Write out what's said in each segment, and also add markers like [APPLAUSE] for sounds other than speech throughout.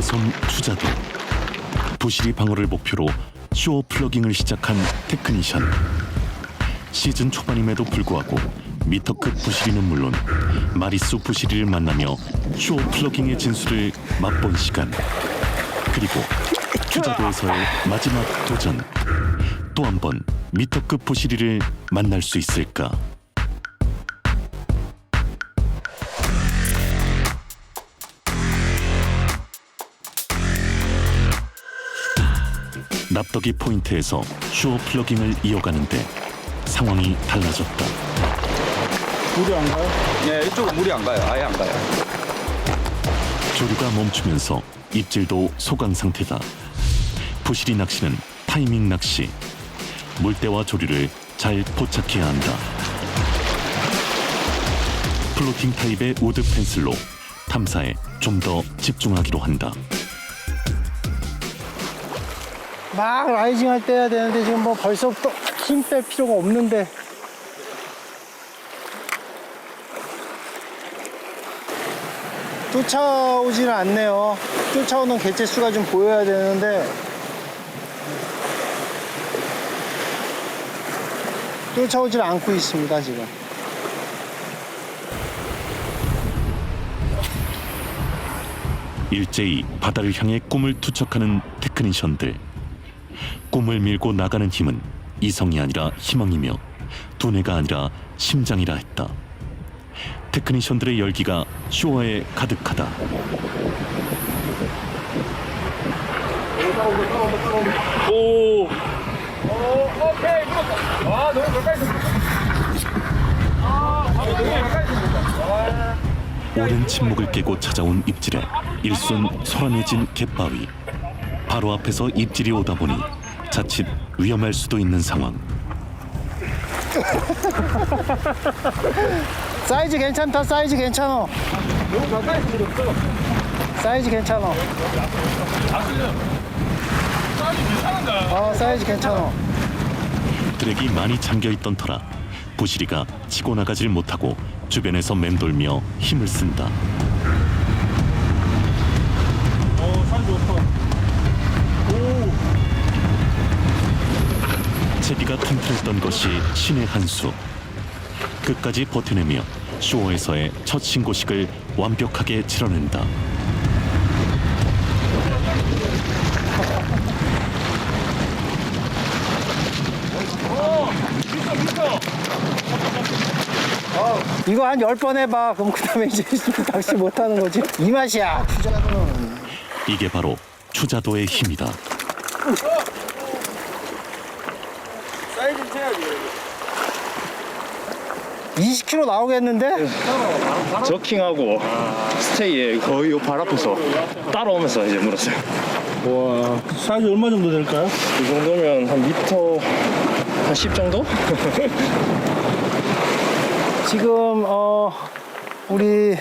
섬 투자도. 부시리 방어를 목표로 쇼 플러깅을 시작한 테크니션. 시즌 초반임에도 불구하고 미터급 부시리는 물론 마리수 부시리를 만나며 쇼 플러깅의 진수를 맛본 시간. 그리고 투자도에서의 마지막 도전. 또 한 번 미터급 부시리를 만날 수 있을까 납덕이 포인트에서 쇼 플러깅을 이어가는데 상황이 달라졌다. 물이 안 가요? 네, 이쪽은 물이 안 가요. 아예 안 가요. 조류가 멈추면서 입질도 소강 상태다. 부시리 낚시는 타이밍 낚시. 물때와 조류를 잘 포착해야 한다. 플로팅 타입의 우드 펜슬로 탐사에 좀 더 집중하기로 한다. 막 라이징 할때 해야 되는데 지금 뭐 벌써부터 힘 뺄 필요가 없는데. 쫓아오지는 않네요. 쫓아오는 개체 수가 좀 보여야 되는데. 쫓아오질 않고 있습니다 지금. 일제히 바다를 향해 꿈을 투척하는 테크니션들. 꿈을 밀고 나가는 힘은 이성이 아니라 희망이며 두뇌가 아니라 심장이라 했다. 테크니션들의 열기가 쇼어에 가득하다. 오. 오, 오케이. 아, 너무 가까이. 오랜 침묵을 깨고 찾아온 입질에 일순 소란해진 갯바위. 바로 앞에서 입질이 오다 보니 자칫 위험할 수도 있는 상황. [LAUGHS] 사이즈 괜찮다 사이즈 너무 가까이 없어. 사이즈 괜찮아 어 사이즈 괜찮아 드랙이 많이 잠겨 있던 터라 부시리가 치고 나가질 못하고 주변에서 맴돌며 힘을 쓴다. 어 사이즈 좋다 채비가 튼튼했던 것이 신의 한 수. 끝까지 버텨내며 쇼어에서의 첫 신고식을 완벽하게 치러낸다. 이거 한 열 번 해봐. 그럼 그 다음에 이제 [LAUGHS] 낚시 못하는 거지. 이 맛이야. 이게 바로 추자도의 힘이다. 사이즈 채야지. 20kg 나오겠는데? 저킹하고 스테이에 거의 발 앞에서 따라오면서 이제 물었어요. 와, 사이즈 얼마 정도 될까요? 이 정도면 한 미터 한 10 정도? [LAUGHS] 지금, 어, 우리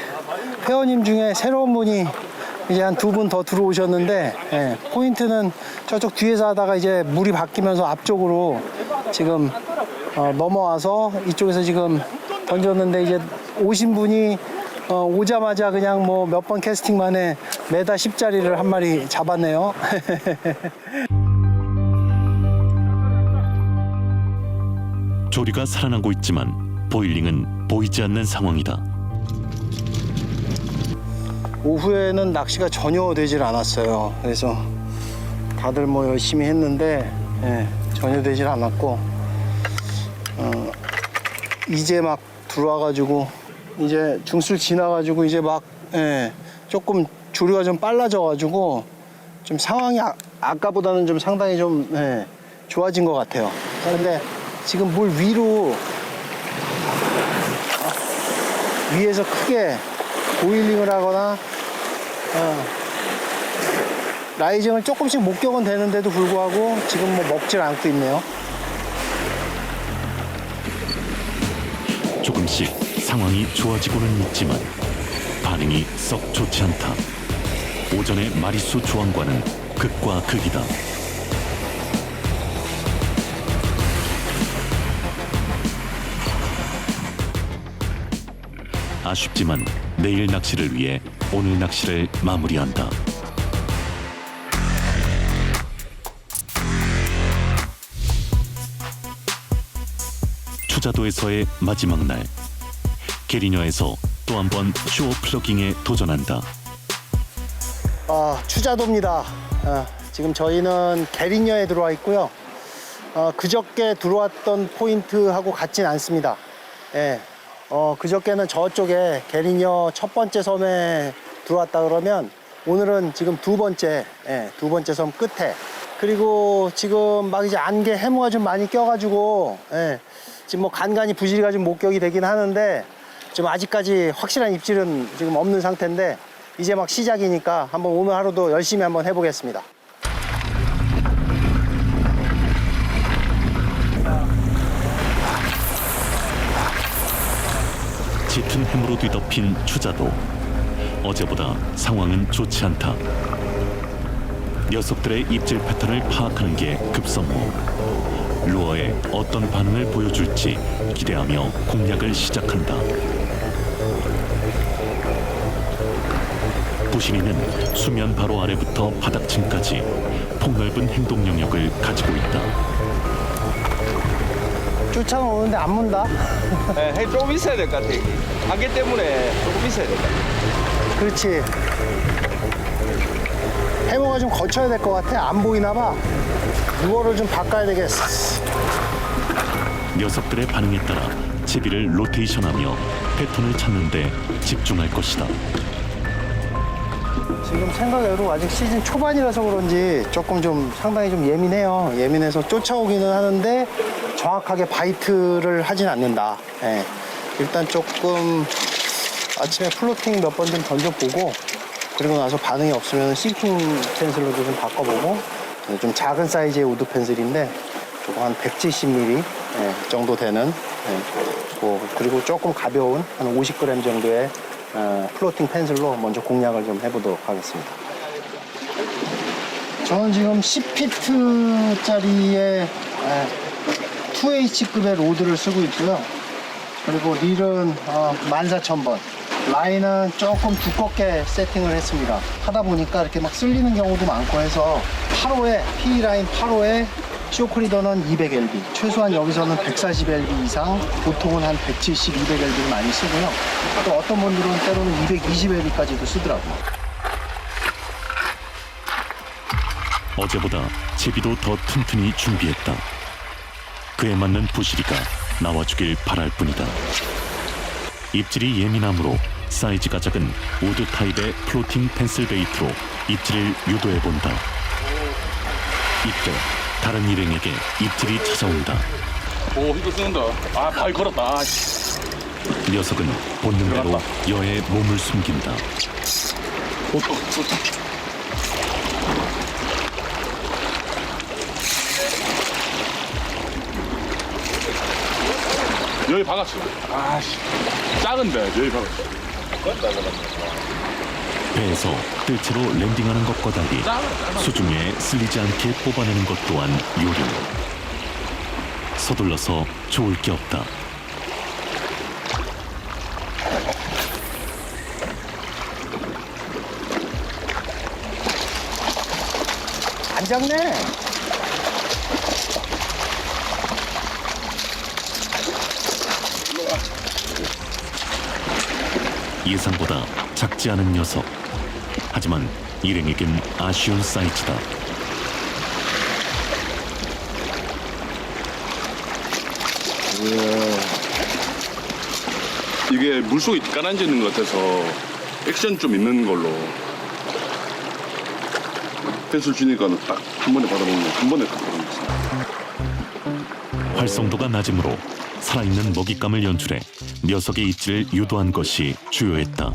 회원님 중에 새로운 분이 이제 한 두 분 더 들어오셨는데, 예, 포인트는 저쪽 뒤에서 하다가 이제 물이 바뀌면서 앞쪽으로 지금 어, 넘어와서 이쪽에서 지금 던졌는데 이제 오신 분이 어, 오자마자 그냥 뭐 몇 번 캐스팅 만에 메다 10짜리를 한 마리 잡았네요. [LAUGHS] 조리가 살아나고 있지만 보일링은 보이지 않는 상황이다. 오후에는 낚시가 전혀 되질 않았어요. 그래서 다들 뭐 열심히 했는데 예, 전혀 되질 않았고 어, 이제 막 들어와가지고 이제 중술 지나가지고 이제 막 예, 조금 조류가 좀 빨라져가지고 좀 상황이 아, 아까보다는 좀 상당히 좀 예, 좋아진 것 같아요. 근데 지금 물 위로 아, 위에서 크게 보일링을 하거나 어, 라이징을 조금씩 목격은 되는데도 불구하고 지금 뭐 먹질 않고 있네요. 조금씩 상황이 좋아지고는 있지만 반응이 썩 좋지 않다. 오전의 마리수 조항과는 극과 극이다. 아쉽지만 내일 낚시를 위해 오늘 낚시를 마무리한다. 투자도에서의 마지막 날 게리녀에서 또 한 번 쇼 플러깅에 도전한다. 아, 추자도입니다. 아, 지금 저희는 게린녀에 들어와 있고요. 어, 그저께 들어왔던 포인트하고 같진 않습니다. 예. 어, 그저께는 저쪽에 게린녀 첫 번째 섬에 들어왔다 그러면 오늘은 지금 두 번째, 예, 두 번째 섬 끝에. 그리고 지금 막 이제 안개 해무가 좀 많이 껴가지고, 예, 지금 뭐 간간히 부실이가 좀 목격이 되긴 하는데, 지금 아직까지 확실한 입질은 지금 없는 상태인데, 이제 막 시작이니까 한번 오늘 하루도 열심히 한번 해보겠습니다. 짙은 해무로 뒤덮인 추자도 어제보다 상황은 좋지 않다. 녀석들의 입질 패턴을 파악하는 게 급선무. 루어에 어떤 반응을 보여줄지 기대하며 공략을 시작한다. 부신이는 수면 바로 아래부터 바닥층까지 폭넓은 행동 영역을 가지고 있다. 쫓아오는데 안 문다? 네, 해 조금 있어야 될 것 같아. 여기. 안개 때문에 조금 있어야 될 것 같아. 그렇지. 해모가 좀 거쳐야 될 것 같아. 안 보이나 봐. 루어를 좀 바꿔야 되겠어. 녀석들의 반응에 따라 제비를 로테이션하며 패턴을 찾는 데 집중할 것이다. 지금 생각해도 아직 시즌 초반이라서 그런지 조금 좀 상당히 좀 예민해요. 예민해서 쫓아오기는 하는데 정확하게 바이트를 하진 않는다. 예. 일단 조금 아침에 플로팅 몇 번 좀 던져보고 그리고 나서 반응이 없으면 싱킹 펜슬로도 좀 바꿔보고 예, 좀 작은 사이즈의 우드 펜슬인데 조금 한 170mm 예, 정도 되는 예, 뭐, 그리고 조금 가벼운 한 50g 정도의 어, 플로팅 펜슬로 먼저 공략을 좀 해보도록 하겠습니다. 저는 지금 10피트짜리의 2H급의 로드를 쓰고 있고요. 그리고 릴은 어, 14,000번. 라인은 조금 두껍게 세팅을 했습니다. 하다 보니까 이렇게 막 쓸리는 경우도 많고 해서 8호에, P라인 8호에 쇼크리더는 200LB. 최소한 여기서는 140LB 이상, 보통은 한 170, 200LB를 많이 쓰고요. 또 어떤 분들은 때로는 220LB까지도 쓰더라고요. 어제보다 제비도 더 튼튼히 준비했다. 그에 맞는 부시리가 나와주길 바랄 뿐이다. 입질이 예민하므로 사이즈가 작은 우드 타입의 플로팅 펜슬 베이트로 입질을 유도해본다. 이때 다른 일행에게 입질이 찾아온다. 오, 이거 쓰는다. 아, 발 걸었다. 아, 녀석은 본능대로 여의 몸을 숨긴다. 오, 또, 또, 또. 여기 박았어. 아씨. 작은데, 여기 박았어. 배에서 뜰채로 랜딩하는 것과 달리 수중에 쓸리지 않게 뽑아내는 것 또한 요령. 서둘러서 좋을 게 없다. 안 작네. 예상보다 작지 않은 녀석. 하지만 일행에겐 아쉬운 사이즈다. 이게 물속에 깔아앉아 있는 것 같아서 액션 좀 있는 걸로 펜슬 주니까 딱 한 번에 받아먹는 한 번에 딱 받아먹었어 활성도가 낮으므로 살아있는 먹잇감을 연출해 녀석의 입질을 유도한 것이 주요했다.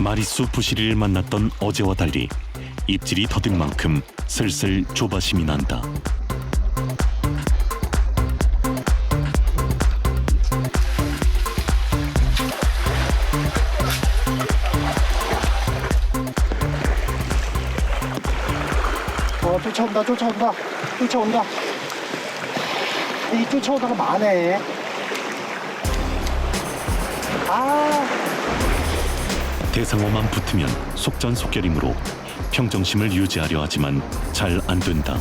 마리수 부시리를 만났던 어제와 달리 입질이 더딘 만큼 슬슬 조바심이 난다. 쫓아온다, 쫓아온다, 쫓아온다. 이 쫓아오다가 마네. 아, 대상어만 붙으면 속전속결이므로 평정심을 유지하려 하지만 잘 안 된다.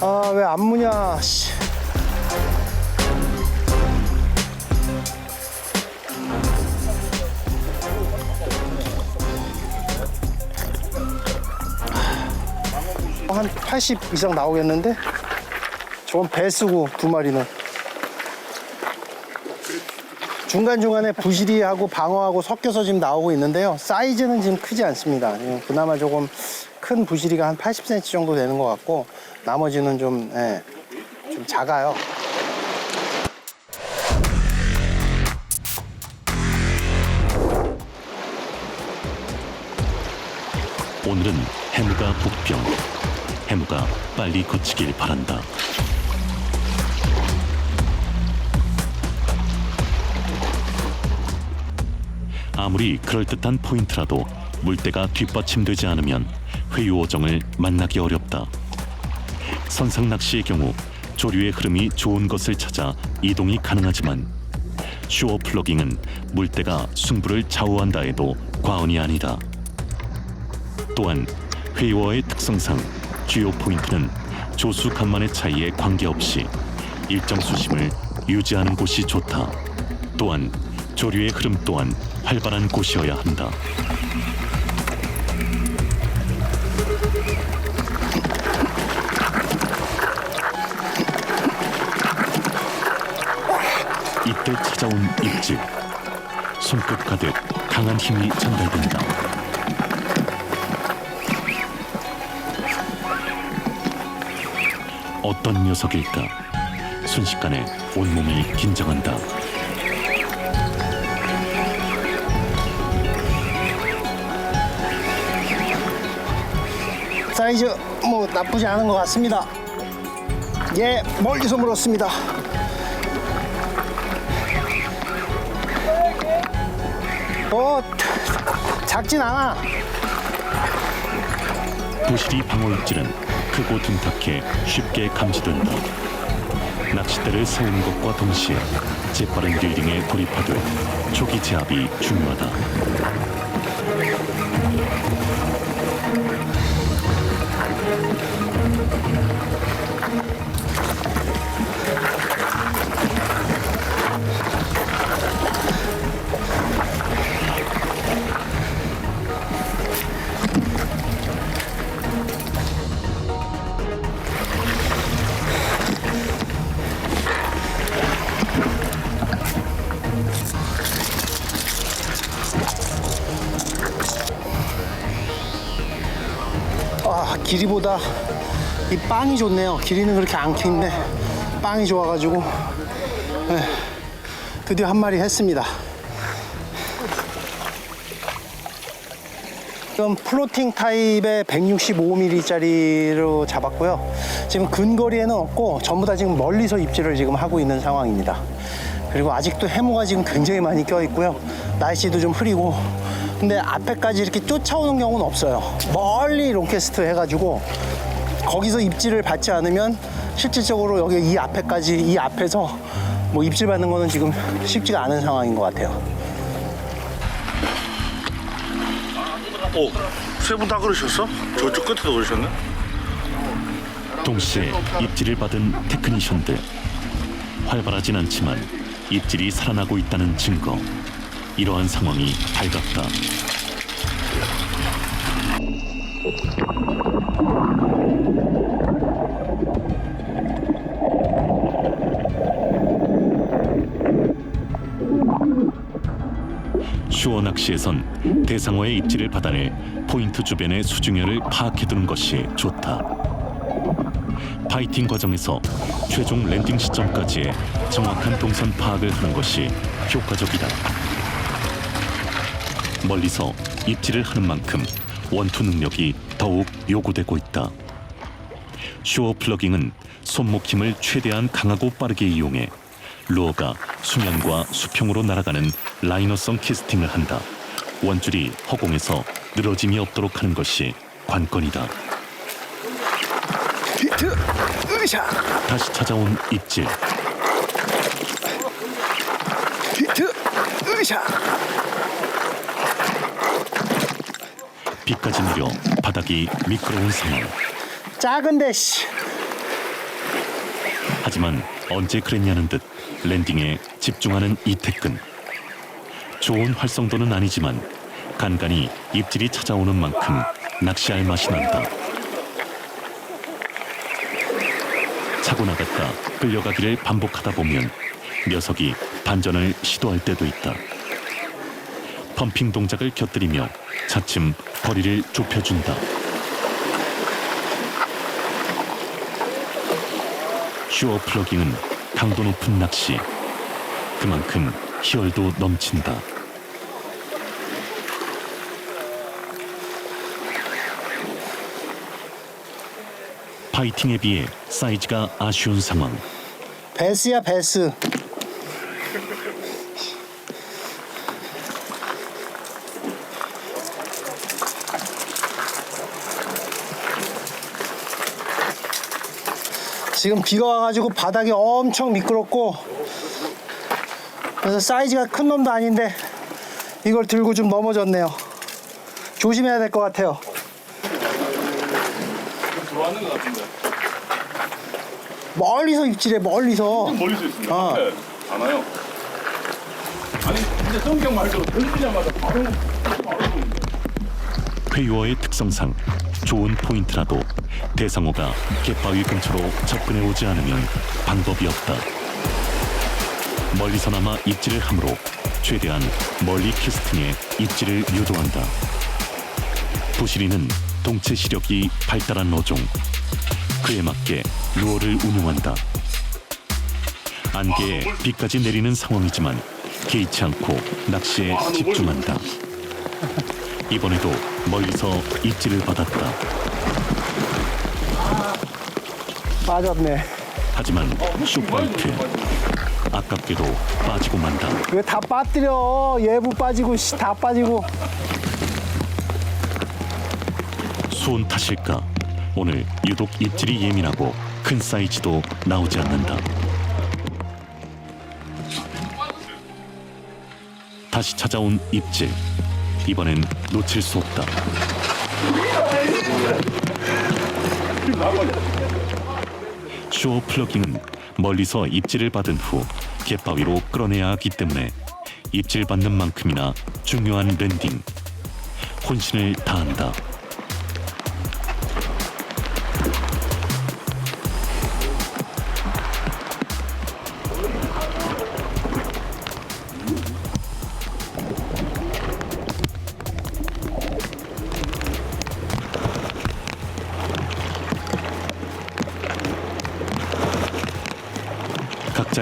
아 왜 안 무냐 씨. 한 80 이상 나오겠는데? 저건 배 쓰고 두 마리는 중간중간에 부시리하고 방어하고 섞여서 지금 나오고 있는데요 사이즈는 지금 크지 않습니다 예, 그나마 조금 큰 부시리가 한 80cm 정도 되는 것 같고 나머지는 좀, 예, 좀 작아요 오늘은 해무가 복병. 해무가 빨리 거치길 바란다. 아무리 그럴듯한 포인트라도 물때가 뒷받침되지 않으면 회유어정을 만나기 어렵다. 선상 낚시의 경우 조류의 흐름이 좋은 것을 찾아 이동이 가능하지만 슈어 플러깅은 물때가 승부를 좌우한다 해도 과언이 아니다. 또한 회의어의 특성상 주요 포인트는 조수 간만의 차이에 관계없이 일정 수심을 유지하는 곳이 좋다. 또한 조류의 흐름 또한 활발한 곳이어야 한다. 이때 찾아온 입질. 손끝 가득 강한 힘이 전달된다. 어떤 녀석일까? 순식간에 온몸이 긴장한다. 사이즈 뭐 나쁘지 않은 것 같습니다 예 멀리서 물었습니다 어 작진 않아 부실이 방어 입질은 크고 둔탁해 쉽게 감지된다. 낚싯대를 세우는 것과 동시에 재빠른 릴링에 돌입하되 초기 제압이 중요하다. 아 길이보다 이 빵이 좋네요. 길이는 그렇게 안 긴데 빵이 좋아가지고 예, 드디어 한 마리 했습니다. 지금 플로팅 타입의 165mm짜리로 잡았고요. 지금 근거리에는 없고 전부 다 지금 멀리서 입질을 지금 하고 있는 상황입니다. 그리고 아직도 해무가 지금 굉장히 많이 껴 있고요. 날씨도 좀 흐리고 근데 앞에까지 이렇게 쫓아오는 경우는 없어요 멀리 롱캐스트 해가지고 거기서 입질을 받지 않으면 실질적으로 여기 이 앞에까지 이 앞에서 뭐 입질 받는 거는 지금 쉽지가 않은 상황인 것 같아요 오, 세 분 다 그러셨어? 저쪽 끝에도 그러셨네? 동시에 입질을 받은 테크니션들. 활발하진 않지만 입질이 살아나고 있다는 증거. 이러한 상황이 발각다. 슈어 낚시에선 대상어의 입질을 받아내 포인트 주변의 수중열을 파악해두는 것이 좋다. 파이팅 과정에서 최종 랜딩 시점까지의 정확한 동선 파악을 하는 것이 효과적이다. 멀리서 입질을 하는 만큼 원투 능력이 더욱 요구되고 있다. 슈어 플러깅은 손목 힘을 최대한 강하고 빠르게 이용해 루어가 수면과 수평으로 날아가는 라이너성 캐스팅을 한다. 원줄이 허공에서 늘어짐이 없도록 하는 것이 관건이다. 히트 으샤 다시 찾아온 입질. 히트 으쌰. 비까지 내려 바닥이 미끄러운 상황. 작은데 씨. 하지만 언제 그랬냐는 듯 랜딩에 집중하는 이태근. 좋은 활성도는 아니지만 간간히 입질이 찾아오는 만큼 낚시할 맛이 난다. 차고 나갔다 끌려가기를 반복하다 보면 녀석이 반전을 시도할 때도 있다. 펌핑 동작을 곁들이며 차츰 거리를 좁혀준다. 슈어 플러깅은 강도 높은 낚시. 그만큼 희열도 넘친다. 파이팅에 비해 사이즈가 아쉬운 상황. 베스야 베스. 지금 비가 와가지고 바닥이 엄청 미끄럽고 그래서 사이즈가 큰 놈도 아닌데 이걸 들고 좀 넘어졌네요. 조심해야 될 것 같아요. 좋아하는 것 같은데. 멀리서 입질해 멀리서. 멀리서 있습니다. 아. 앞에 안 와요. 아니 근데 성경 말대로 던지자마자 바로 바로 오는데. 회유어의 특성상 좋은 포인트라도 대상어가 갯바위 근처로 접근해 오지 않으면 방법이 없다. 멀리서나마 입질을 함으로 최대한 멀리 캐스팅해 입질을 유도한다. 부시리는 동체 시력이 발달한 어종. 그에 맞게 루어를 운용한다. 안개에 비까지 내리는 상황이지만 개의치 않고 낚시에 집중한다. 이번에도 멀리서 입질을 받았다. 맞았네. 하지만 쇼파이트 아깝게도 빠지고 만다. 왜 다 빠뜨려? 예부 빠지고 씨, 다 빠지고. 수온 탓일까? 오늘 유독 입질이 예민하고 큰 사이즈도 나오지 않는다. 다시 찾아온 입질. 이번엔 놓칠 수 없다. 쇼 플러깅은 멀리서 입질을 받은 후 갯바위로 끌어내야 하기 때문에 입질 받는 만큼이나 중요한 랜딩. 혼신을 다한다.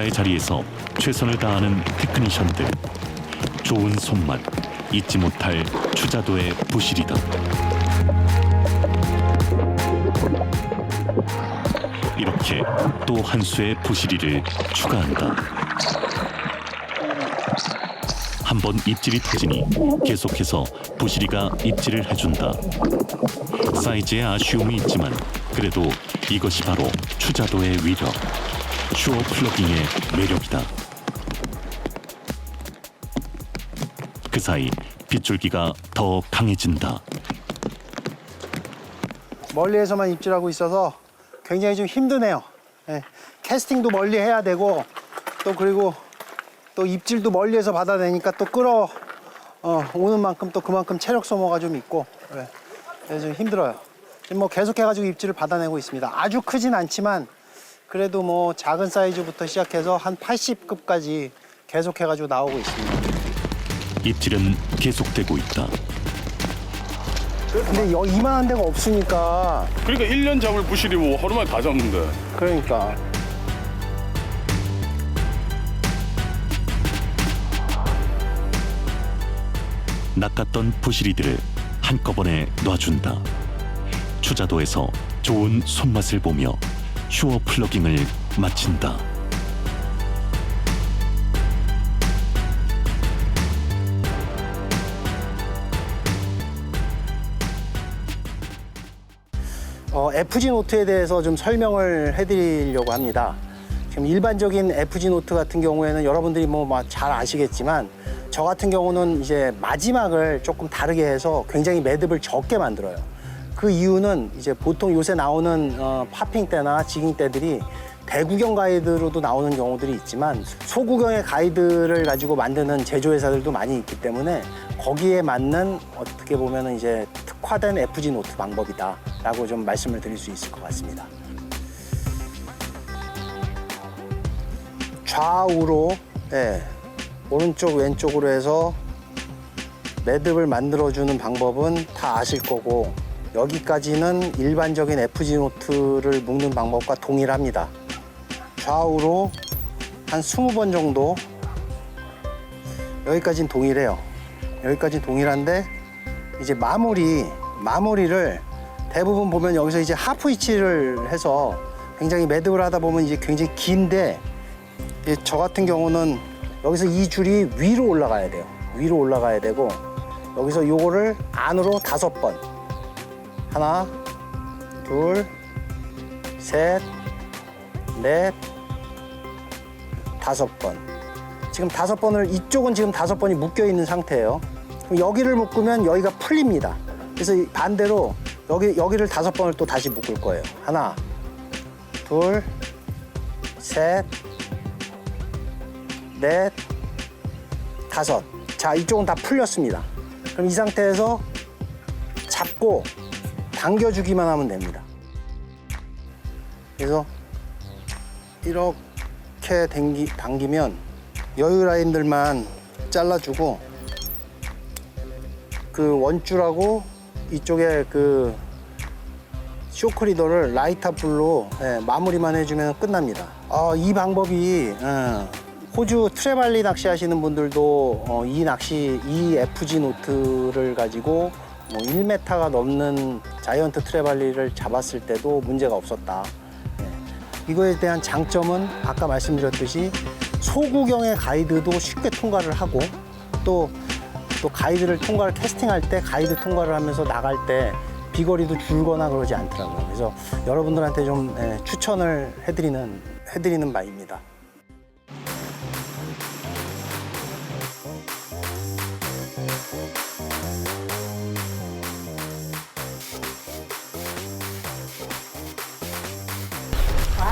각자의 자리에서 최선을 다하는 테크니션들 좋은 손맛 잊지 못할 추자도의 부실이다. 이렇게 또 한 수의 부실이를 추가한다. 한 번 입질이 터지니 계속해서 부실이가 입질을 해준다. 사이즈에 아쉬움이 있지만 그래도 이것이 바로 추자도의 위력 슈어 플러깅의 매력이다. 그 사이 빗줄기가 더 강해진다. 멀리에서만 입질하고 있어서 굉장히 좀 힘드네요. 예, 캐스팅도 멀리 해야 되고 또 그리고 또 입질도 멀리에서 받아내니까 또 끌어 어, 오는 만큼 또 그만큼 체력 소모가 좀 있고 예, 그래서 좀 힘들어요. 지금 뭐 계속해가지고 입질을 받아내고 있습니다. 아주 크진 않지만 그래도 뭐 작은 사이즈부터 시작해서 한 80급까지 계속해가지고 나오고 있습니다. 입질은 계속되고 있다. 근데 여 이만한 데가 없으니까 그러니까 1년 잡을 부실이 뭐 하루만에 다 잡는데. 그러니까 낚았던 부시리들을 한꺼번에 놔준다. 추자도에서 좋은 손맛을 보며 슈어 플러깅을 마친다. 어, FG 노트에 대해서 좀 설명을 해드리려고 합니다. 지금 일반적인 FG 노트 같은 경우에는 여러분들이 뭐 잘 아시겠지만 저 같은 경우는 이제 마지막을 조금 다르게 해서 굉장히 매듭을 적게 만들어요. 그 이유는 이제 보통 요새 나오는 어, 파핑 때나 지깅 때들이 대구경 가이드로도 나오는 경우들이 있지만 소구경의 가이드를 가지고 만드는 제조회사들도 많이 있기 때문에 거기에 맞는 어떻게 보면 이제 특화된 FG 노트 방법이다라고 좀 말씀을 드릴 수 있을 것 같습니다. 좌우로 예, 오른쪽 왼쪽으로 해서 매듭을 만들어주는 방법은 다 아실 거고 여기까지는 일반적인 FG 노트를 묶는 방법과 동일합니다. 좌우로 한 20번 정도 여기까지는 동일해요. 여기까지는 동일한데 이제 마무리 마무리를 대부분 보면 여기서 이제 하프 위치를 해서 굉장히 매듭을 하다 보면 이제 굉장히 긴데 예, 저 같은 경우는 여기서 이 줄이 위로 올라가야 돼요. 위로 올라가야 되고 여기서 요거를 안으로 다섯 번 하나 둘 셋 넷 다섯 번 지금 다섯 번을 이쪽은 지금 다섯 번이 묶여 있는 상태예요. 그럼 여기를 묶으면 여기가 풀립니다. 그래서 이 반대로 여기 여기를 다섯 번을 또 다시 묶을 거예요. 하나 둘 셋, 넷, 다섯. 자, 이쪽은 다 풀렸습니다. 그럼 이 상태에서 잡고 당겨주기만 하면 됩니다. 그래서 이렇게 당기, 당기면 여유 라인들만 잘라주고 그 원줄하고 이쪽에 그 쇼크리더를 라이터 불로 예, 마무리만 해주면 끝납니다. 아, 이 방법이 예, 호주 트레발리 낚시 하시는 분들도 어, 이 낚시 이 FG 노트를 가지고 뭐 1m가 넘는 자이언트 트레발리를 잡았을 때도 문제가 없었다. 예. 이거에 대한 장점은 아까 말씀드렸듯이 소구경의 가이드도 쉽게 통과를 하고 또 또 가이드를 통과를 캐스팅할 때 가이드 통과를 하면서 나갈 때 비거리도 줄거나 그러지 않더라고요. 그래서 여러분들한테 좀 예, 추천을 해드리는 해드리는 바입니다.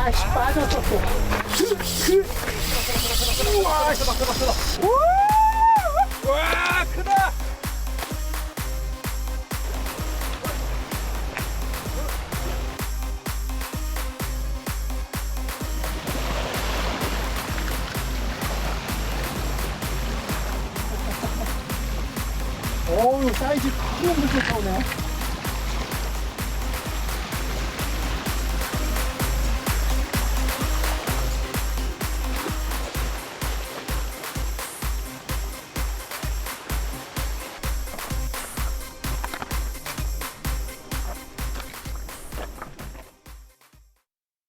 아씨 빠졌어 또. 와 크다. 어우 사이즈 큰 물고 나오네.